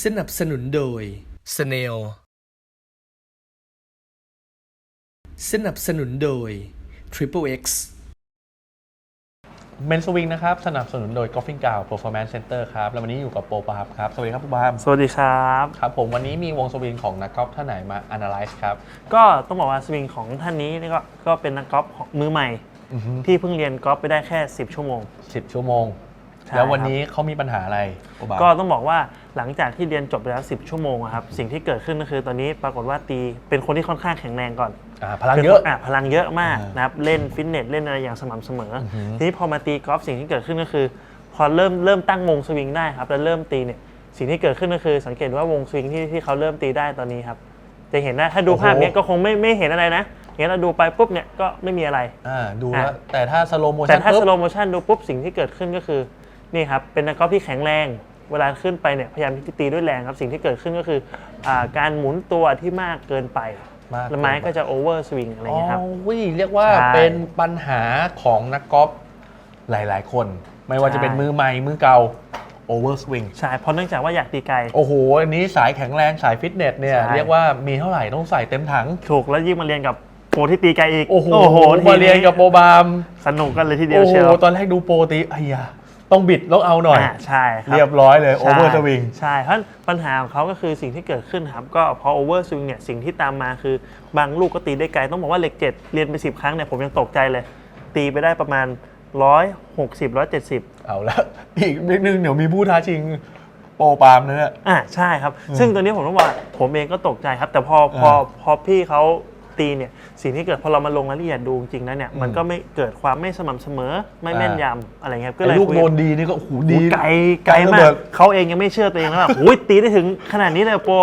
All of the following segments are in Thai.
สนับสนุนโดย Snail สนับสนุนโดย Triple X เมนสวิงนะครับ สนับสนุนโดย Golfing g o w Performance Center ครับ แล้ววันนี้อยู่กับโปรปาบครับ สวัสดีครับโปรปาบสวัสดีครับ ครับผมวันนี้มีวงสวิงของนักกอล์ฟท่านไหนมา analyze ครับ ก็ต้องบอกว่าสวิงของท่านนี้นี่ก็ก็เป็นนักกอล์ฟของมือใหม่ ที่เพิ่งเรียนกอล์ฟไปได้แค่ 10 ชั่วโมง 10 ชั่วโมง ใช่แล้ววันนี้เขามีปัญหาอะไรโปรปาบ ก็ต้องบอกว่า หลังจากที่เรียนจบไปแล้ว 10 ชั่วโมงอะครับสิ่งที่เกิดขึ้นก็คือตอนนี้ปรากฏว่าตีเป็นคนที่ค่อนข้างแข็งแรงก่อนอ่าพลังเยอะ ป็นคนพลังเยอะมากอ่านนะครับเล่นฟิตเนสเล่นอะไรอย่างสม่ำเสมอออฮึทีนี้พอมาตีกอล์ฟสิ่งที่เกิดขึ้นก็คือ พอเริ่มเริ่มตั้งวงสวิงได้ครับแล้วเริ่มตีเนี่ยสิ่งที่เกิดขึ้นก็คือ สังเกตว่าวงสวิงที่ที่เขาเริ่มตีได้ตอนนี้ครับจะเห็นได้ถ้าดูภาพเนี้ยก็คงไม่ไม่เห็นอะไรนะอย่างนี้เราดูไปปุ๊บเนี่ยก็ไม่มีอะไร อ่าดูแล้วอะแต่ถ้า slow แต่ motion ถ้าปุ๊สบโลโมชันดูปุ๊บสิ่งที่เกิดขึ้นก็คือนี่ครับเป็นนักกอล์ฟที่แข็งแรง เวลาขึ้นไปเนี่ยพยายามที่จะตีด้วยแรงครับสิ่งที่เกิดขึ้นก็คืออาการหมุนตัวที่มากเกินไปมากแล้วไม้ก็จะโอเวอร์สวิงอะไรอ๋เงี้ยครับอวิเรียกว่าใช่เป็นปัญหาของนักกอล์ฟหลาย ๆ คน ไม่ว่าจะเป็นใช่มือใหม่ มือเก่า over swing ใช่เพราะเนื่องจากว่าอยากตีไกล โอ้โห อันนี้สายแข็งแรงสายฟิตเนสเนี่ย ใช่ เรียกว่ามีเท่าไหร่ต้องใส่เต็มถัง ถูกแล้วยิ่งมาเรียนกับโปรที่ตีไกลอีกโอ้โห ทีมาเรียนกับโปรบามสนุกกันเลยทีเดียวโอ้โห เชียว ตอนแรกดูโปรตีไอ้ยา ต้องบิดต้องเอาหน่อยอ่าใช่คบเรียบร้อยเลยใช่โอเวอร์สวิง ใช่เพราะปัญหาของเขาก็คือสิ่งที่เกิดขึ้นครับ ก็พอโอเวอร์สวิงเนี่ยสิ่งที่ตามมาคือบางลูกก็ตีได้ไกล ต้องบอกว่าเหล็กเจ็ดเรียนไป 10 ครั้งเนี่ยผมยังตกใจเลย ตีไปได้ประมาณ 160 170 เอาแล้วอีกนิดนึงเดี๋ยวมีผู้ท้าชิงโปรปามนะฮะ อ่าใช่ครับ ซึ่งตัวนี้ผมต้องบอกว่าผมเองก็ตกใจครับ แต่พอพออ่าพอพี่เขา ตีเนี่ยสิ่งที่เกิดพอเรามาลงรายละเอียดดูจริงๆแล้วเนี่ยมันก็ไม่เกิดความไม่สม่ำเสมอไม่แม่นยำอะไรเงี้ยก็เลไอ้ยลูกคุยโดนดีนี่ก็โอ้โหดีไกลไกลระมาเบิกดเขาเองยังไม่เชื่อตัวเองแล้วว่าโอ้ยตีได้ถึงขนาดนี้เลยโปร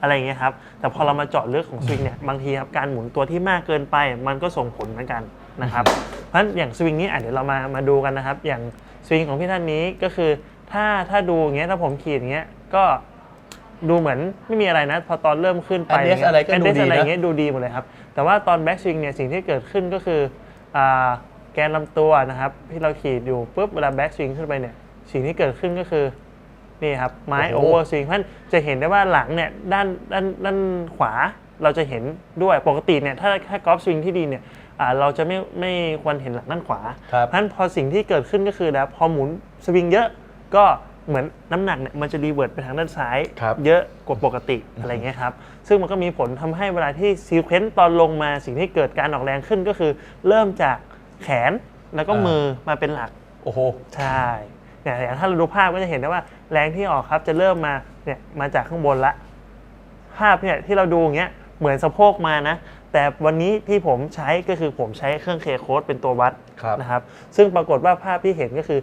อะไรอย่างเงี้ยครับแต่พอเรามาเจาะลึกของสวิงเนี่ยบางทีครับการหมุนตัวที่มากเกินไป มันก็ส่งผลเหมือนกันนะครับเพราะฉะนั้นอย่างสวิงนี้อะเดี๋ยวเรามามาดูกันนะครับ อย่างสวิงของพี่ท่านนี้ก็คือถ้าถ้าดูอย่างเงี้ยถ้าผมขีดอย่างเงี้ยก็ดูเหมือนไม่มีอะไรนะ พอตอนเริ่มขึ้นไป Address อะไรก็ดู Address ดีอะไรนะอย่างเงี้ยดูดีหมดเลยครับ แต่ว่าตอนแบ็กสวิงเนี่ยสิ่งที่เกิดขึ้นก็คืออ่าแกนลำตัวนะครับที่เราขีดอยู่ปุ๊บเวลาแบ็กสวิงขึ้นไปเนี่ยสิ่งที่เกิดขึ้นก็คือนี่ครับไม้โอ้โอโหเวอร์สวิงเพราะฉะนั้นจะเห็นได้ว่าหลังเนี่ยด้านด้านด้านขวาเราจะเห็นด้วยปกติเนี่ยถ้าถ้ากอล์ฟสวิงที่ดีเนี่ยอ่าเราจะไม่ไม่ควรเห็นหลังด้านขวาครับเพราะฉะนั้นพอสิ่งที่เกิดขึ้นก็คือแล้วพอหมุนสวิงเยอะก็ เหมือนน้ำหนักเนี่ยมันจะรีเวิร์ดไปทางด้านซ้าย ครับเยอะกว่าปกติอะไรเงี้ยครับซึ่งมันก็มีผลทำให้เวลาที่ซีเควนต์ตอนลงมาสิ่งที่เกิดการออกแรงขึ้นก็คือ เริ่มจากแขนแล้วก็มือมาเป็นหลัก โอ้โห ใช่เนี่ยอย่างถ้าเราดูภาพก็จะเห็นได้ว่าแรงที่ออกครับจะเริ่มมาเนี่ยมาจากข้างบนละ ภาพเนี่ยที่เราดูอย่างเงี้ยเหมือนสะโพกมานะ แต่วันนี้ที่ผมใช้ก็คือผมใช้เครื่องเคโคดเป็นตัววัดครับ นะครับ ซึ่งปรากฏว่าภาพที่เห็นก็คือ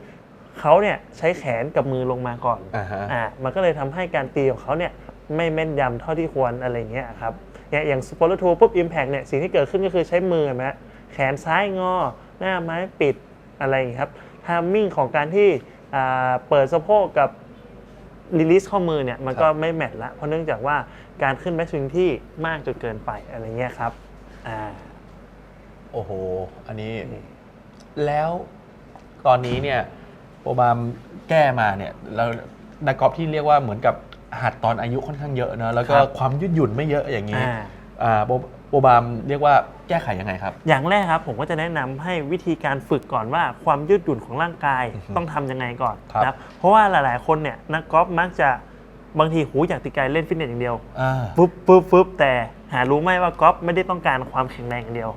เขาเนี่ยใช้แขนกับมือลงมาก่อนอ่าฮะ อ่ามันก็เลยทำให้การตีของเขาเนี่ยไม่แม่นยำเท่าที่ควรอะไรเงี้ยครับเนี่ยอย่างสปอร์ตทูปุ๊บอิมแพกเนี่ยสิ่งที่เกิดขึ้นก็คือใช้มือเห็นไหมฮะแขนซ้ายงอ หน้าไม้ปิดอะไรอย่างเงี้ยครับทามมิ่งของการที่อ่าเปิดสะโพกกับ รีลิสข้อมือเนี่ยมันก็ไม่แมทละเพราะเนื่องจากว่าการขึ้นแบ็กสวิงที่มากจนเกินไปอะไรเงี้ยครับอ่า โอ้โห อันนี้ แล้วตอนนี้เนี่ย โปรบามแก้มาเนี่ยเรานักกอล์ฟที่เรียกว่าเหมือนกับหัดตอนอายุค่อนข้างเยอะเนอะแล้วก็ครับ ความยืดหยุ่นไม่เยอะอย่างนี้อ่าอ่าโปรโปรบามเรียกว่าแก้ไขยังไงครับ อย่างแรกครับผมก็จะแนะนำให้วิธีการฝึกก่อนว่าความยืดหยุ่นของร่างกายต้องทำยังไงก่อนครับ นะครับเพราะว่าหลาย ๆ คนเนี่ยนักกอล์ฟมักจะบางทีหูอยากตีไกลเล่นฟิตเนสอย่างเดียว อ่า ฟึบฟึบฟึบแต่หารู้ไหมว่ากอล์ฟไม่ได้ต้องการความแข็งแรงอย่างเดียว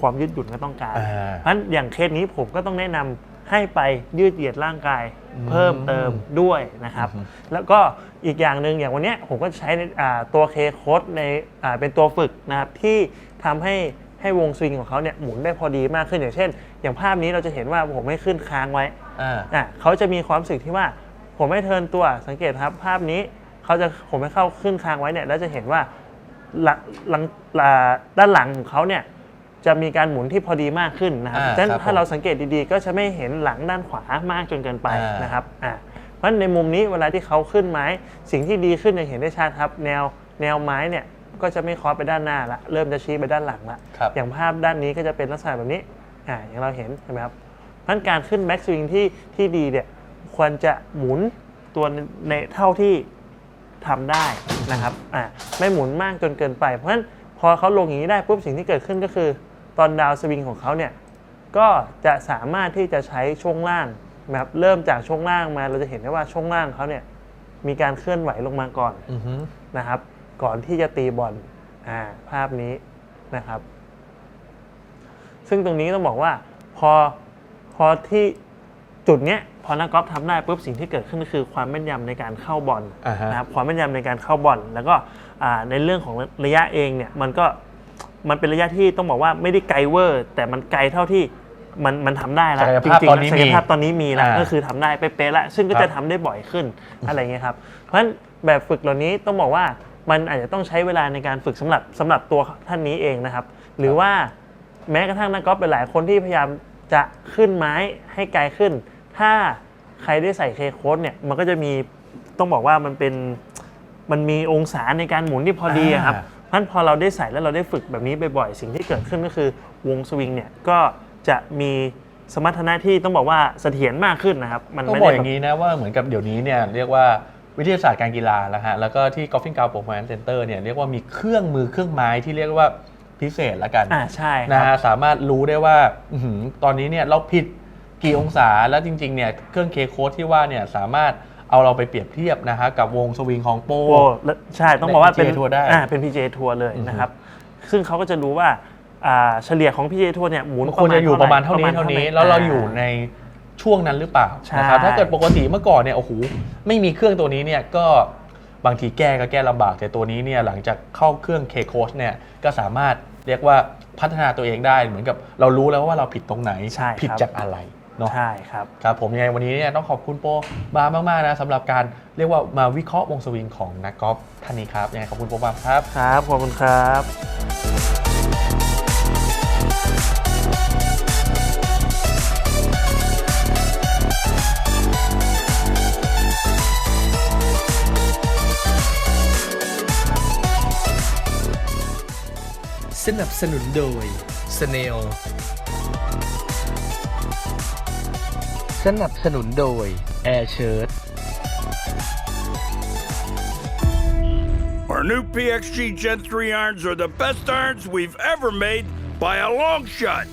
ความยืดหยุ่นก็ต้องการอ่าเพราะฉะนั้นอย่างเคสนี้ผมก็ต้องแนะนำ ให้ไปยืดเหยียดร่างกายเพิ่มเติมด้วยนะครับอือฮึแล้วก็อีกอย่างหนึ่งอย่างวันเนี้ยผมก็ใช้ในอ่าตัวเคโคดในอ่าเป็นตัวฝึกนะครับที่ทำให้ให้วงสวิงของเขาเนี่ยหมุนได้พอดีมากขึ้นอย่างเช่น อย่างภาพนี้เราจะเห็นว่าผมไม่ขึ้นค้างไว้อ่าอะเขาจะมีความรู้สึกที่ว่าผมไม่เทิร์นตัวสังเกตครับภาพนี้เขาจะผมไม่เข้าขึ้นค้างไว้เนี่ยแล้วจะเห็นว่าหลังหลังอ่าด้านหลังของเขาเนี่ย จะมีการหมุนที่พอดีมากขึ้นนะครับอ่าฉะนั้นครับถ้าเราสังเกตดีๆ ก็จะไม่เห็นหลังด้านขวามากจนเกินไปอ่าน นะครับอ่าเพราะฉะนั้นในมุมนี้เวลาที่เขาขึ้นไม้ สิ่งที่ดีขึ้นจะเห็นได้ชัดครับ แนวแนวไม้เนี่ยก็จะไม่เคอไปด้านหน้าละเริ่มจะชี้ไปด้านหลังละ ครับ อย่างภาพด้านนี้ก็จะเป็นลักษณะแบบนี้ อ่า อย่างเราเห็นใช่ไหมครับเพราะฉะนั้นการขึ้นแบ็กสวิงที่ที่ดีเนี่ย ควรจะหมุนตัวในเท่าที่ทำได้นะครับ อ่า ไม่หมุนมากจนเกินไป เพราะฉะนั้นพอเขาลงอย่างนี้ได้ปุ๊บสิ่งที่เกิดขึ้นก็คือ ตอนดาวสวิงของเขาเนี่ยก็จะสามารถที่จะใช้ช่วงล่างนะครับเริ่มจากช่วงล่างมาเราจะเห็นได้ว่าช่วงล่างเขาเนี่ยมีการเคลื่อนไหวลงมาก่อนอือฮึนะครับ ก่อนที่จะตีบอลอ่าภาพนี้นะครับ ซึ่งตรงนี้ต้องบอกว่าพอพอที่จุดเนี้ยพอนักกอล์ฟทำได้ปุ๊บสิ่งที่เกิดขึ้นก็คือความแม่นยำในการเข้าบอลอ่าฮะ นะครับความแม่นยำในการเข้าบอลแล้วก็อ่าในเรื่องของระยะเองเนี่ยมันก็ มันเป็นระยะที่ต้องบอกว่าไม่ได้ไกลเวอร์ แต่มันไกลเท่าที่มันมันทำได้แล้วศักยจภาพริงตอนนี้ๆศักยภาพตอนนี้มีแล้วอ่าก็คือทำได้เป๊ะๆแล้วซึ่งก็ครับจะทำได้บ่อยขึ้นอะไรเงี้ยครับเพราะฉะนั้นแบบฝึกเหล่านี้ต้องบอกว่ามันอาจจะต้องใช้เวลาในการฝึกสำหรับสำหรับตัวท่านนี้เองนะครับ หรือว่าแม้กระทั่งนักกอล์ฟเป็นหลายคนที่พยายามจะขึ้นไม้ให้ไกลขึ้น ถ้าใครได้ใส่เคโค้ดเนี่ยมันก็จะมีต้องบอกว่ามันเป็น มันมีองศาในการหมุนที่พอดีอะครับ อ่าเพ ราะฉะนั้นพอเราได้ใส่แล้วเราได้ฝึกแบบนี้บ่อยๆ สิ่งที่เกิดขึ้นก็คือวงสวิงเนี่ยก็จะมีสมรรถนะที่ต้องบอกว่าเสถียรมากขึ้นนะครับ มันต้องไม่บอกได้อแบบ ย่างนี้นะว่าเหมือนกับเดี๋ยวนี้เนี่ยเรียกว่าวิทยาศาสตร์การกีฬาแล้วฮะแล้วก็ที่ Golfing Ground Performance Center เนี่ยเรียกว่ามีเครื่องมือเครื่องไม้ที่เรียกว่าพิเศษละกันอ่าใช่คนะรับฮะสามารถรู้ได้ว่าอื้อหือตอนนี้เนี่ยเราผิดกี่องศาแล้วจริงๆเนี่ยเครื่องเคโคดที่ว่าเนี่ยสามารถ เอาเราไปเปรียบเทียบนะฮะกับวงสวิงของโปรโอ้และใช่ต้องบอกว่าเป็น PGA ทัวร์ได้ อ่าเป็น PGA ทัวร์เลยอือฮึนะครับ ซึ่งเขาก็จะรู้ว่าอ่าเฉลี่ยของ PGA ทัวร์เนี่ยหมุนมันควรจะอยู่ประมาณเท่านี้ประเท่านี้ไหแล้วเราอยู่ในช่วงนั้นหรือเปล่าใช่ นะครับถ้าเกิดปกติเมื่อก่อนเนี่ยโอ้โหไม่มีเครื่องตัวนี้เนี่ยก็บางทีแก้ก็แก้ลำบากแต่ตัวนี้เนี่ยหลังจากเข้าเครื่อง K Coach เนี่ยก็สามารถเรียกว่าพัฒนาตัวเองได้เหมือนกับเรารู้แล้วว่าเราผิดตรงไหน ใช่ครับ ผิดจากอะไร เนาะใช่ครับครับผมยังไงวันนี้เนี่ยต้องขอบคุณโปบามากๆนะสำหรับการเรียกว่ามาวิเคราะห์วงสวิงของนักกอล์ฟท่านนี้ครับยังไงขอบคุณโปบามครับครับขอบคุณครับสนับสนุนโดย Snail สนับสนุนโดย Air Shirt Our new PXG Gen 3 irons are the best irons we've ever made by a long shot.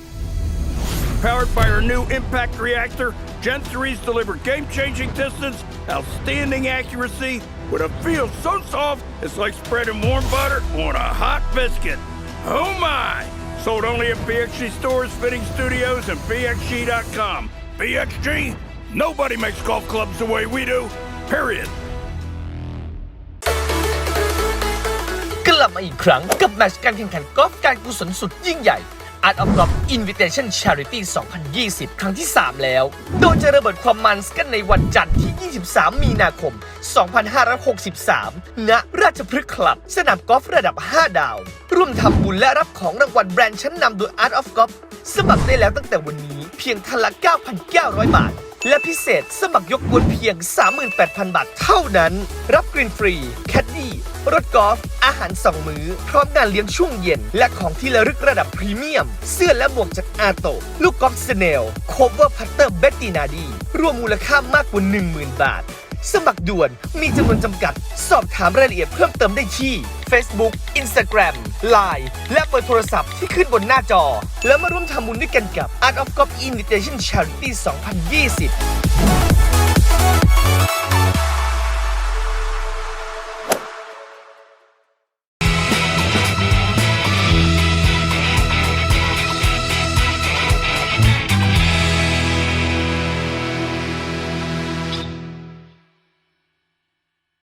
Powered by our new impact reactor, Gen 3s deliver game changing distance, outstanding accuracy, with a feel so soft it's like spreading warm butter on a hot biscuit. Oh my! Sold only at PXG stores, fitting studios, and PXG.com. BXG, Nobody makes golf clubs the way we do, period. กลับมาอีกครั้งกับแมตช์การแข่งขันกอล์ฟการกุศลสุดยิ่งใหญ่ Art of Golf Invitation Charity 2020 ครั้งที่ 3 แล้ว โดยจะระเบิดความมันกันในวันจันทร์ที่ 23 มีนาคม 2563 ณ ราชพฤกษ์คลับ สนามกอล์ฟระดับ 5 ดาว ร่วมทำบุญและรับของรางวัลแบรนด์ชั้นนำโดย Art of Golf สมัครได้แล้วตั้งแต่วันนี้เพียงทันละ 9,900 บาท และพิเศษสมัครยกกวนเพียง 38,000 บาทเท่านั้น รับกรีนฟรี แคดดี้ รถกอล์ฟ อาหารสองมื้อ พร้อมงานเลี้ยงช่วงเย็น และของที่ระลึกระดับพรีเมียม เสื้อและหมวกจากอาโต ลูกกอล์ฟสเนลโคเวอร์พัตเตอร์เบตตินาดีรวมมูลค่ามากกว่า 10,000 บาท สมัครด่วนมีจำนวนจำกัด สอบถามรายละเอียดเพิ่มเติมได้ที่ Facebook Instagram Line และเบอร์โทรศัพท์ที่ขึ้นบนหน้าจอ แล้วมาร่วมทำบุญด้วยกันกับ Art of Golf Invitation Charity 2020